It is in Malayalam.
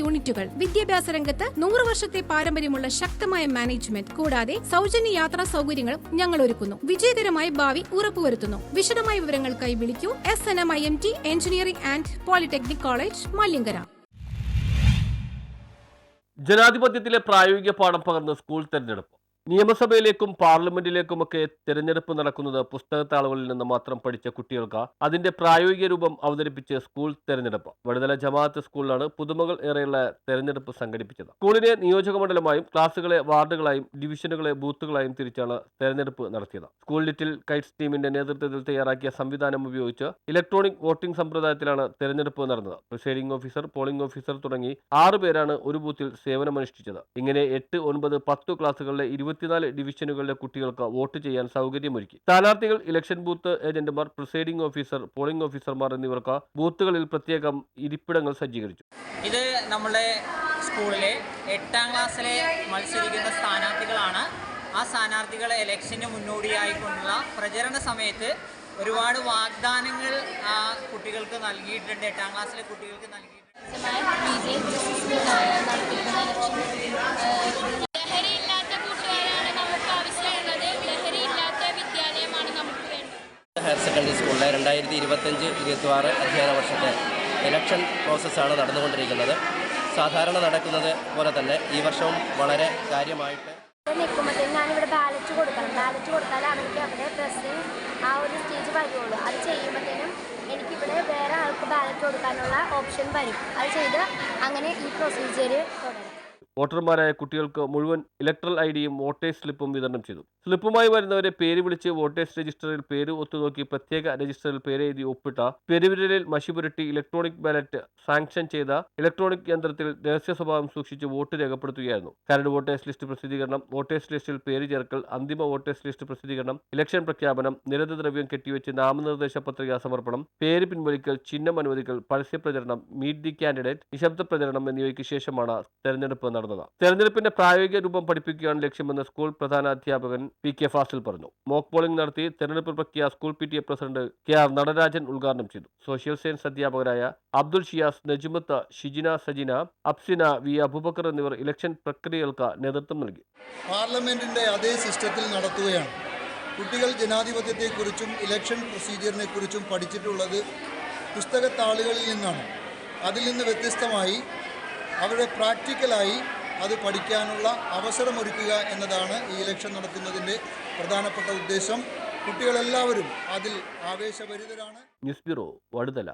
യൂണിറ്റുകൾ. വിദ്യാഭ്യാസ രംഗത്ത് നൂറ് വർഷത്തെ പാരമ്പര്യമുള്ള ശക്തമായ മാനേജ്മെന്റ്. കൂടാതെ സൗജന്യ യാത്രാ സൗകര്യങ്ങളും ഞങ്ങൾ ഒരുക്കുന്നു വിജയകരമായ ഭാവി ഉറപ്പുവരുത്തുന്നു. വിശദമായ വിവരങ്ങൾക്കായി വിളിക്കൂ. S N M I M T engineering and polytechnic college Malyankara. ജനാധിപത്യത്തിലെ പ്രായോഗിക പാഠം പകർന്ന് സ്കൂൾ തെരഞ്ഞെടുപ്പ്. നിയമസഭയിലേക്കും പാർലമെന്റിലേക്കുമൊക്കെ തിരഞ്ഞെടുപ്പ് നടക്കുന്നത് പുസ്തകത്താളുകളിൽ നിന്ന് മാത്രം പഠിച്ച കുട്ടികൾക്ക് അതിന്റെ പ്രായോഗിക രൂപം അവതരിപ്പിച്ച് സ്കൂൾ തെരഞ്ഞെടുപ്പ്. വടുതല ജമാഅത്ത് സ്കൂളിലാണ് പുതുമകൾ ഏറെയുള്ള തെരഞ്ഞെടുപ്പ് സംഘടിപ്പിച്ചത്. സ്കൂളിനെ നിയോജകമണ്ഡലമായും ക്ലാസുകളെ വാർഡുകളായും ഡിവിഷനുകളെ ബൂത്തുകളായും തിരിച്ചാണ് തെരഞ്ഞെടുപ്പ് നടത്തിയത്. സ്കൂൾ ലിറ്റിൽ കൈറ്റ്സ് ടീമിന്റെ നേതൃത്വത്തിൽ തയ്യാറാക്കിയ സംവിധാനം ഉപയോഗിച്ച് ഇലക്ട്രോണിക് വോട്ടിംഗ് സമ്പ്രദായത്തിലാണ് തെരഞ്ഞെടുപ്പ് നടന്നത്. പ്രിസൈഡിംഗ് ഓഫീസർ പോളിംഗ് ഓഫീസർ തുടങ്ങി ആറ് പേരാണ് ഒരു ബൂത്തിൽ സേവനമനുഷ്ഠിച്ചത്. ഇങ്ങനെ എട്ട് ഒൻപത് പത്ത് ക്ലാസുകളിലെ ഇരുപത്തിനാല് ഡിവിഷനുകളിലെ കുട്ടികൾക്ക് വോട്ട് ചെയ്യാൻ സൗകര്യമൊരുക്കി. സ്ഥാനാർത്ഥികൾ ഇലക്ഷൻ ബൂത്ത് ഏജന്റുമാർ പ്രിസൈഡിംഗ് ഓഫീസർ പോളിംഗ് ഓഫീസർമാർ എന്നിവർക്ക് ബൂത്തുകളിൽ പ്രത്യേകം ഇരിപ്പിടങ്ങൾ സജ്ജീകരിച്ചു. ഇത് നമ്മുടെ സ്കൂളിലെ എട്ടാം ക്ലാസ്സിലെ മത്സരിക്കുന്ന സ്ഥാനാർത്ഥികളാണ്. ആ സ്ഥാനാർത്ഥികളെ ഇലക്ഷന് മുന്നോടിയായിക്കൊണ്ടുള്ള പ്രചരണ സമയത്ത് ഒരുപാട് വാഗ്ദാനങ്ങൾ ആ കുട്ടികൾക്ക് നൽകിയിട്ടുണ്ട്. എട്ടാം ക്ലാസ്സിലെ കുട്ടികൾക്ക് നൽകിയിട്ടുണ്ട്. ഹയർ സെക്കൻഡറി സ്കൂളിലെ രണ്ടായിരത്തി ഇരുപത്തഞ്ച് ഇരുപത്തി ആറ് അധ്യയന വർഷത്തെ ഇലക്ഷൻ പ്രോസസ്സാണ് നടന്നുകൊണ്ടിരിക്കുന്നത്. സാധാരണ നടക്കുന്നത് പോലെ തന്നെ ഈ വർഷവും വളരെ കാര്യമായിട്ട് നിൽക്കുമ്പോഴത്തേക്കും ഞാനിവിടെ ബാലറ്റ് കൊടുക്കണം. ബാലറ്റ് കൊടുത്താൽ അവർക്ക് അവിടെ പ്രസിഡന്റ് ആ ഒരു സ്റ്റേജ് വരുള്ളൂ അത് ചെയ്യുമ്പോഴത്തേനും എനിക്കിവിടെ വേറെ ആൾക്ക് ബാലറ്റ് കൊടുക്കാനുള്ള ഓപ്ഷൻ വരും. അത് ചെയ്ത് അങ്ങനെ ഈ പ്രൊസീജിയർ തുടരും. വോട്ടർമാരായ കുട്ടികൾക്ക് മുഴുവൻ ഇലക്ട്രൽ ഐ ഡിയും വോട്ടേഴ്സ് സ്ലിപ്പും വിതരണം ചെയ്തു. സ്ലിപ്പുമായി വരുന്നവരെ പേര് വിളിച്ച് വോട്ടേഴ്സ് രജിസ്റ്ററിൽ പേര് ഒത്തുനോക്കി പ്രത്യേക രജിസ്റ്ററിൽ പേരെഴുതി ഒപ്പിട്ട പെരുവിരലിൽ മഷിപുരട്ടി ഇലക്ട്രോണിക് ബാലറ്റ് സാങ്ഷൻ ചെയ്ത ഇലക്ട്രോണിക് യന്ത്രത്തിൽ രഹസ്യ സ്വഭാവം സൂക്ഷിച്ച് വോട്ട് രേഖപ്പെടുത്തുകയായിരുന്നു. കരട് വോട്ടേഴ്സ് ലിസ്റ്റ് പ്രസിദ്ധീകരണം വോട്ടേഴ്സ് ലിസ്റ്റിൽ പേര് ചേർക്കൽ അന്തിമ വോട്ടേഴ്സ് ലിസ്റ്റ് പ്രസിദ്ധീകരണം ഇലക്ഷൻ പ്രഖ്യാപനം നിരത ദ്രവ്യം കെട്ടിവെച്ച് നാമനിർദ്ദേശ പത്രിക സമർപ്പണം പേര് പിൻവലിക്കൽ ചിഹ്നം അനുവദിക്കൽ പരസ്യ പ്രചരണം മീറ്റ് ദി കാൻഡിഡേറ്റ് നിശബ്ദ പ്രചരണം എന്നിവയ്ക്ക് ശേഷമാണ് തെരഞ്ഞെടുപ്പ് നടന്നത്. തെരഞ്ഞെടുപ്പിന്റെ പ്രായോഗിക രൂപം പഠിപ്പിക്കുകയാണ് ലക്ഷ്യമെന്ന് സ്കൂൾ പ്രധാന അധ്യാപകൻ പി കെ ഫാസിൽ പറഞ്ഞു. മോക്ക് പോളിംഗ് നടത്തി തെരഞ്ഞെടുപ്പ് പ്രക്രിയ school P T A president K R Natarajan ഉദ്ഘാടനം ചെയ്തു. സോഷ്യൽ സയൻസ് അധ്യാപകരായ അബ്ദുൾ ഷിയാസ് നജുമത്ത് ഷിജിന സജിന അബ്സിന വി അബുബക്കർ എന്നിവർ ഇലക്ഷൻ പ്രക്രിയകൾക്ക് നേതൃത്വം നൽകി. പാർലമെന്റിന്റെ അതേ സിസ്റ്റത്തിൽ നടത്തുകയാണ്. കുട്ടികൾ ജനാധിപത്യത്തെക്കുറിച്ചും ഇലക്ഷൻ പ്രൊസീജിയറിനെ കുറിച്ചും പഠിച്ചിട്ടുള്ളത് പുസ്തകത്താളുകളിൽ നിന്നാണ്. അതിൽ നിന്ന് വ്യത്യസ്തമായി അവരുടെ പ്രാക്ടിക്കലായി അത് പഠിക്കാനുള്ള അവസരമൊരുക്കുക എന്നതാണ് ഈ ഇലക്ഷൻ നടത്തുന്നതിന്റെ പ്രധാനപ്പെട്ട ഉദ്ദേശം. കുട്ടികളെല്ലാവരും അതിൽ ആവേശഭരിതരാണ്. News bureau Vaduthala.